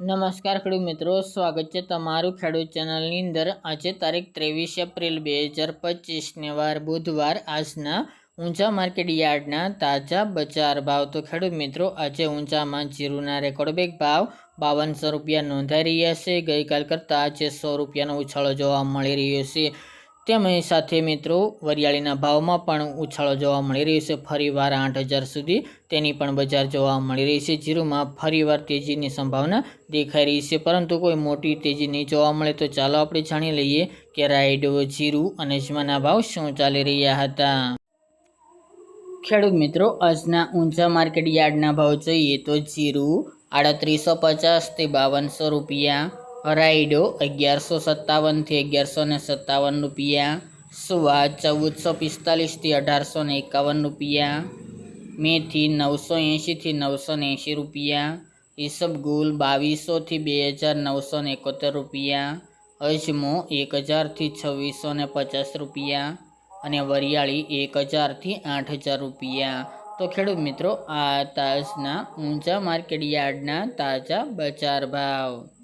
નમસ્કાર ખેડૂત મિત્રો, સ્વાગત છે તમારું ખેડૂત ચેનલની અંદર. આજે તારીખ ત્રેવીસ એપ્રિલ બે હજાર પચીસને વાર બુધવાર આજના ઊંચા માર્કેટ યાર્ડના તાજા બજાર ભાવ. તો ખેડૂત મિત્રો, આજે ઊંચામાં જીરુના રેકોર્ડ બેગ ભાવ બાવનસો રૂપિયા નોંધાઈ રહ્યા છે. ગઈકાલ કરતાં આજે સો રૂપિયાનો ઉછાળો જોવા મળી રહ્યો છે. તેમની સાથે મિત્રો વરિયાળીના ભાવમાં પણ ઉછાળો જોવા મળી રહ્યો છે. ફરીવાર આઠ હજાર સુધી તેની પણ બજાર જોવા મળી રહી છે. જીરુમાં ફરીવાર તેજીની સંભાવના દેખાઈ રહી છે. પરંતુ કોઈ મોટી તેજી નહીં જોવા મળે તો ચાલો આપણે જાણી લઈએ કે રાયડો જીરું અને જમાના ભાવ શું ચાલી રહ્યા હતા. ખેડૂત મિત્રો, આજના ઊંચા માર્કેટ યાર્ડના ભાવ જોઈએ તો જીરું આડત્રીસો પચાસથી બાવનસો રૂપિયા રાયડો અગિયારસો સત્તાવનથી અગિયારસો ને સત્તાવન રૂપિયા. સુવા ચૌદસો પિસ્તાલીસથી અઢારસો ને એકાવન રૂપિયા. મેથી નવસો એંશીથી નવસો ને એંશી રૂપિયા. ઈસબગુલ બાવીસોથી બે હજાર નવસો ને એકોતેર રૂપિયા. અજમો એક હજારથી છવ્વીસો ને પચાસ રૂપિયા. અને વરિયાળી એક હજારથી આઠ હજાર રૂપિયા. તો ખેડૂત મિત્રો, આ તાજના ઊંચા માર્કેટ યાર્ડના તાજા બજાર ભાવ.